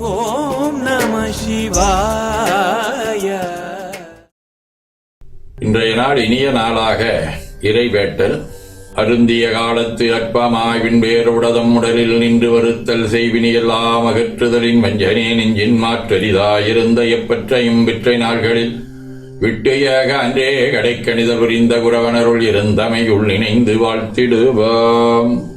ஓம் நம சிவாய. இன்றைய நாள் இனிய நாளாக இறைவேட்டல். அருந்திய காலத்து அற்பமாய்வின் வேறுடதம் உடலில் நின்று வருத்தல் செய்வினி எல்லாம் அகற்றுதலின் வஞ்சனே நெஞ்சின் மாற்றரிதாயிருந்த எப்பற்றையும் விற்றை நாள்களில். விட்டு ஏக அன்றே கடைக்கணித புரிந்த குரவனருள் இருந்தமையுள் இணைந்து வாழ்த்திடுவோம்.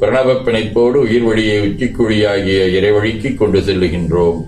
பிரணவ பிணைப்போடு உயிர் வழியை உச்சிக்குழியாகிய இறைவழிக்கு கொண்டு செல்லுகின்றோம்.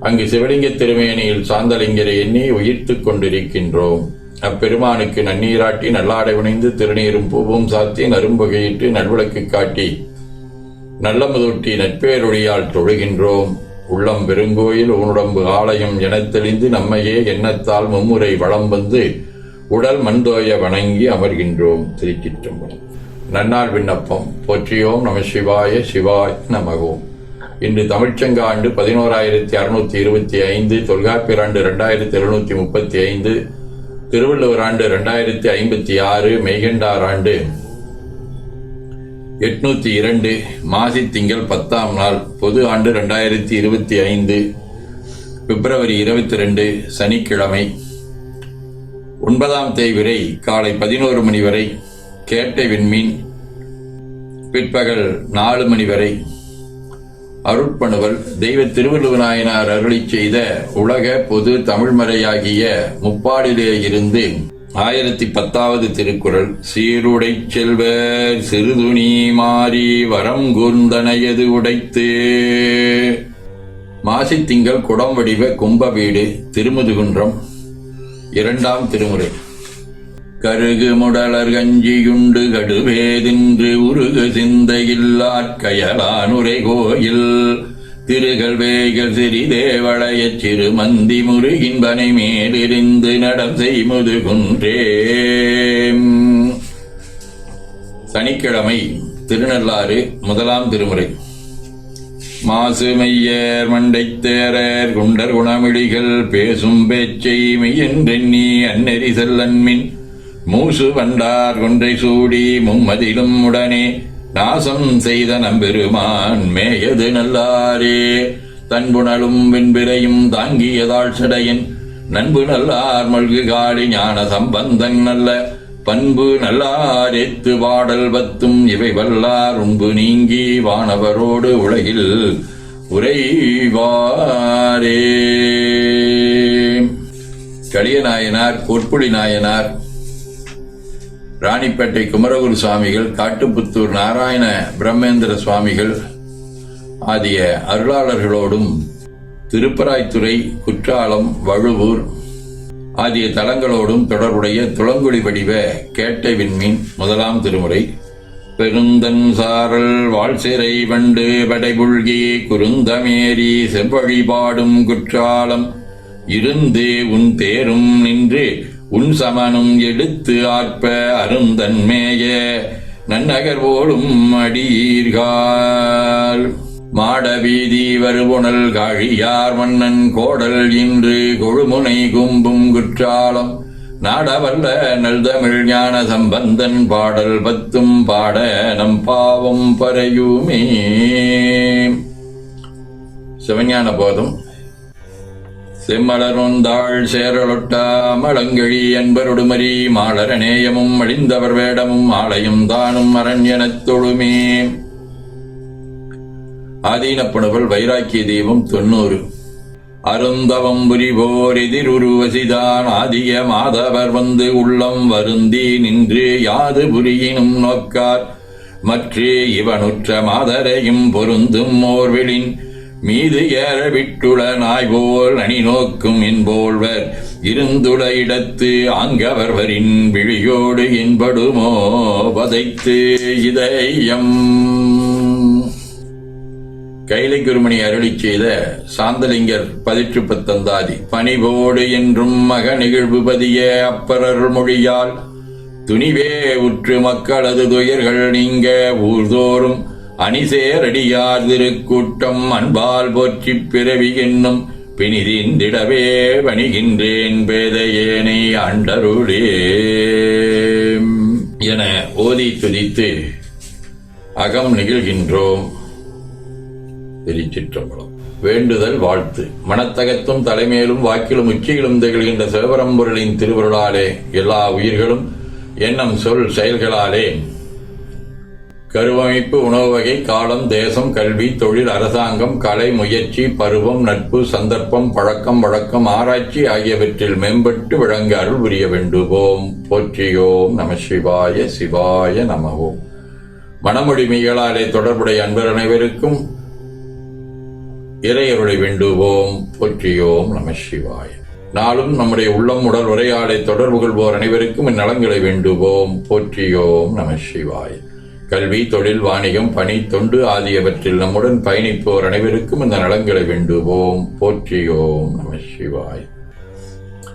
அங்கு சிவலிங்க திருமேனியில் சாந்தலிங்கரை எண்ணி உயிர்த்துக் கொண்டிருக்கின்றோம். அப்பெருமானுக்கு நன்னீராட்டி நல்லாடை உணைந்து திருநீரும் பூவும் சாத்தி நரும்புகையிட்டு நல்விளக்கு காட்டி நல்ல முதூட்டி நட்பேரொழியால் தொழுகின்றோம். உள்ளம் பெருங்கோயில் உன்னுடம்பு ஆலயம் எனத் தெளிந்து நம்மையே எண்ணத்தால் மும்முறை வளம் வந்து உடல் மண்தோய வணங்கி அமர்கின்றோம். திருச்சிற்றம்பலம். நன்னாள் விண்ணப்பம். போற்றியோம் நம சிவாய சிவாய் நமகோம் இன்று தமிழ்ச்சங்க ஆண்டு பதினோராயிரத்தி அறுநூத்தி இருபத்தி ஐந்து தொல்காப்பியர் ஆண்டு ரெண்டாயிரத்தி எழுநூத்தி முப்பத்தி ஐந்து திருவள்ளுவர் ஆண்டு ரெண்டாயிரத்தி ஐம்பத்தி ஆறு மெய்கண்டார் ஆண்டு எட்நூத்தி இரண்டு மாசி திங்கள் பத்தாம் நாள் பொது ஆண்டு ரெண்டாயிரத்தி இருபத்தி ஐந்து பிப்ரவரி இருபத்தி ரெண்டு சனிக்கிழமை. ஒன்பதாம் தேய்விரை காலை பதினோரு மணி வரை கேட்டை விண்மீன் பிற்பகல் நாலு மணி வரை அருட்பணுவல் தெய்வ திருவள்ளுவநாயனார் அருளி அருளிச் செய்த உலக பொது தமிழ்மறையாகிய முப்பாடிலே இருந்து ஆயிரத்தி பத்தாவது திருக்குறள் சீருடை செல்வர் சிறுதுணி மாறி வரம் கூர்ந்தனையது உடைத்து. மாசித்திங்கள் குடம் வடிவ கும்ப வீடு திருமுதுகுன்றம் இரண்டாம் திருமுறை. கருகு முடலர் கஞ்சியுண்டு கடுவேதின்று உருகு சிந்தையில்லாற் உரை கோயில். திருகள் வேகல் சிறிதேவளையச் சிறு மந்தி முருகின்பனை மேலிருந்து நடம் செய்முது குன்றே சனிக்கிழமை திருநள்ளாறு முதலாம் திருமுறை. மாசு மெய்யர் மண்டைத் தேரர் குண்டர் குணமிழிகள் பேசும் பேச்சை மெய்யென்றெண்ணி அன்னெறி செல்லன்மின். மூசு வண்டார் கொன்றை சூடி மும்மதிலும் உடனே நாசம் செய்த நம்பெருமான் மேயது நல்லாரே. தன்புணலும் வெண்பிரையும் தாங்கியதாள் சடையின். நண்பு நல்லார் மல்கு காடி ஞான சம்பந்தன் நல்ல பண்பு நல்லாரெத்து பாடல் பத்தும் இவை வல்லார் உண்பு நீங்கி வானவரோடு உலகில் உரைவாரே களிய நாயனார் பொற்புளி நாயனார் ராணிப்பேட்டை குமரகுரு சுவாமிகள் காட்டுப்புத்தூர் நாராயண பிரம்மேந்திர சுவாமிகள் ஆகிய அருளாளர்களோடும் திருப்பராய்த்துறை குற்றாலம் வழுவூர் ஆகிய தலங்களோடும் தொடர்புடைய துளங்குழி வடிவ கேட்டை விண்மீன் முதலாம் திருமுறை. பெருந்தன் சாரல் வாழ்சிறை வண்டு படைபுழ்கி குருந்தமேரி செவ்வழிபாடும் குற்றாலம். இருந்து உன் தேரும் நின்று உன் சமனும் எடுத்து ஆற்ப அருந்தன்மேய நன்னகர் போலும் அடீர்கால் மாடவீதி வருபுணல் காழியார் மன்னன் கோடல் இன்று கொழுமுனை கும்பும் குற்றாலம். நாடவல்ல நல்தமிழ் ஞான சம்பந்தன் பாடல் பத்தும் பாட நம் பாவம் பறையுமே. சிவஞான போதும். செம்மலருந்தாள் சேரலொட்டா மலங்கழி என்பருடுமரி மாளர நேயமும் அழிந்தவர் வேடமும் ஆலயம் தானும் அரண்யனத் தொழுமே. ஆதீனப்புணவல் வைராக்கிய தெய்வம் தொண்ணூறு அருந்தவம் புரிவோர் எதிருருவசிதான் ஆதிய மாதவர் வந்து உள்ளம் வருந்தி நின்று யாது புரியினும் நோக்கார். மற்றே இவனுற்ற மாதரையும் பொருந்தும் ஓர்வெளின் மீது ஏற விட்டுள நாய் போல் அணி நோக்கும் என்போல்வர் இருந்துள இடத்து அங்கவர்வரின் விழியோடு என்படுமோ வதைத்து இதயம். கைலை குருமணி அருளி செய்த சாந்தலிங்கர் பதிற்று பத்தந்தாதி பணிவோடு என்றும் மக நிகழ்வு பதிய அப்பரர் மொழியால் துணிவே உற்று மக்களது துயர்கள் நீங்க ஊர்தோறும் அணிசேரடியார் திருக்கூட்டம் அன்பால் போற்றிப் பிறவி என்னும் பிணிதிந்திடவே வணிகின்றேன் பேதையேனை ஆண்டருளே என ஓதி துதித்து அகம் நிகழ்கின்றோம். திருச்சிற்றம்பலம். வேண்டுதல் வாழ்த்து. மனத்தகத்தும் தலைமையிலும் வாக்கிலும் உச்சியிலும் திகழ்கின்ற சிவபரம்பொருளின் திருவருளாலே எல்லா உயிர்களும் எண்ணம் சொல் செயல்களாலே. கருவமைப்பு உணவு வகை காலம் தேசம் கல்வி தொழில் அரசாங்கம் கலை முயற்சி பருவம் நட்பு சந்தர்ப்பம் பழக்கம் வழக்கம் ஆராய்ச்சி ஆகியவற்றில் மேம்பட்டு விளங்க அருள் புரிய வேண்டுவோம். போற்றியோம் நம சிவாய சிவாய நமவோம் மனமொழிமைகளாலே தொடர்புடைய அன்பர் அனைவருக்கும் இறையருளை வேண்டுவோம். போற்றியோம் நம சிவாய. நாளும் நம்முடைய உள்ளம் உடல் உரையாடை தொடர்பு கொள்வோர் அனைவருக்கும் இந்நலங்களை வேண்டுவோம். போற்றியோம் நம சிவாய. கல்வி தொழில் வாணிகம் பணி தொண்டு ஆகியவற்றில் நம்முடன் பயணிப்போர் அனைவருக்கும் இந்த நலன்களை வேண்டுவோம். போற்றியோம் நம சிவாய்.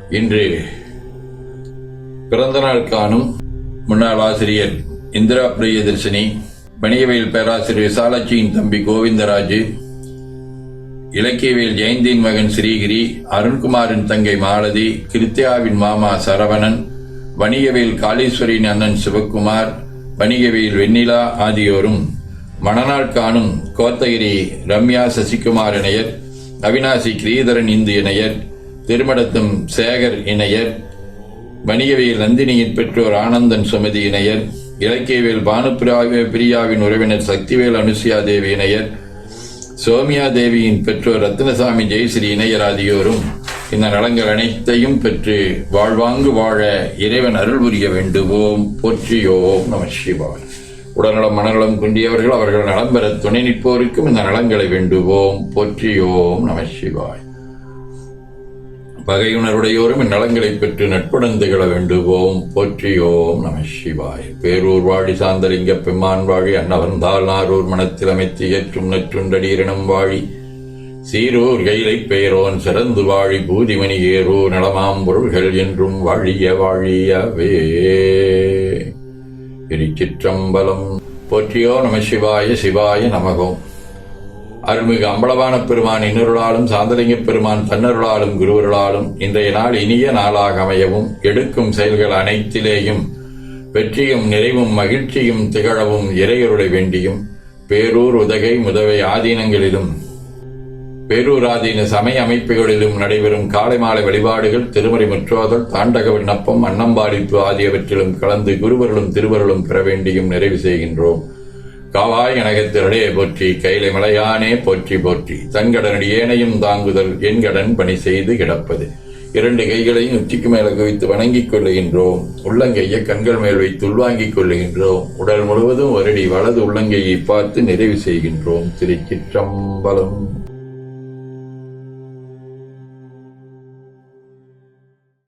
இன்று பிறந்த நாள் காணும் முன்னாள் ஆசிரியர் இந்திரா பிரியதர்ஷினி வணிகவியல் பேராசிரியர் விசாலாட்சியின் தம்பி கோவிந்தராஜு இலக்கியவியல் ஜெயந்தின் மகன் ஸ்ரீகிரி அருண்குமாரின் தங்கை மாலதி கிருத்தியாவின் மாமா சரவணன் வணிகவியல் காளீஸ்வரின் அண்ணன் சிவக்குமார் வணிகவியல் வெண்ணிலா ஆகியோரும் மணநாள் காணும் கோத்தகிரி ரம்யா சசிகுமார் இணையர் அவினாசி கிரீதரன் இந்து இணையர் திருமடத்தும் சேகர் இணையர் வணிகவியல் நந்தினியின் பெற்றோர் ஆனந்தன் சுமதி இணையர் இலக்கியவியல் பானுபிரா பிரியாவின் உறவினர் சக்திவேல் அனுசியா தேவி இணையர் சோமியா தேவியின் பெற்றோர் ரத்னசாமி ஜெயஸ்ரீ இணையர் ஆகியோரும் இந்த நலங்கள் அனைத்தையும் பெற்று வாழ்வாங்கு வாழ இறைவன் அருள் புரிய வேண்டுவோம். போற்றியோம் நம சிவாய். உடல்நலம் மனநலம் குண்டியவர்கள் அவர்கள் நலம் பெற துணை நிற்போருக்கும் இந்த நலங்களை வேண்டுவோம். போற்றியோம் நம சிவாய். பகையுணருடையோரும் இந்நலங்களை பெற்று நட்புடன் திகழ வேண்டுவோம். போற்றியோம் நம சிவாய். பேரூர் வாழி சாந்தலிங்க பெம்மான் வாழி அன்னவந்தால் நாரூர் மனத்தில் அமைத்து ஏற்றும் நற்றுண்டடீரினம் வாழி. சீரூர் கைலை பெயரோன் சிறந்து வாழி பூதிமணி ஏறோ நலமாம் பொருள்கள் என்றும் வாழிய வாழியவே. திருச்சிற்றம்பலம். போற்றியோ நம சிவாய சிவாய நமகோம் அருள்மிகு அம்பலவான பெருமான் இன்னொருளாலும் சாந்தலிங்க பெருமான் தன்னருளாலும் குருவருளாலும் இன்றைய நாள் இனிய நாளாக அமையவும் எடுக்கும் செயல்கள் அனைத்திலேயும் வெற்றியும் நிறைவும் மகிழ்ச்சியும் திகழவும் இறையருளை வேண்டியும் பேரூர் உதகை முதவை ஆதீனங்களிலும் பேரூராதீன சமய அமைப்புகளிலும் நடைபெறும் காலை மாலை வழிபாடுகள் திருமறை முற்றோதல் தாண்டக விண்ணப்பம் அன்னம்பாடிப்பு ஆகியவற்றிலும் கலந்து குருவர்களும் திருவருளும் பெற வேண்டியும் நிறைவு செய்கின்றோம். காவாய் கனகத்திரடே போற்றி கைலை மலையானே போற்றி போற்றி. தன்கடனடி ஏனையும் தாங்குதல் என் கடன் பணி செய்து கிடப்பது. இரண்டு கைகளையும் உச்சிக்கு மேல குவித்து வணங்கிக் கொள்ளுகின்றோம். உள்ளங்கையை கண்கள் மேல் வைத்து உள்வாங்கிக் கொள்ளுகின்றோம். உடல் முழுவதும் வருடி வலது உள்ளங்கையை பார்த்து நிறைவு செய்கின்றோம். திருச்சிற்றம்பலம்.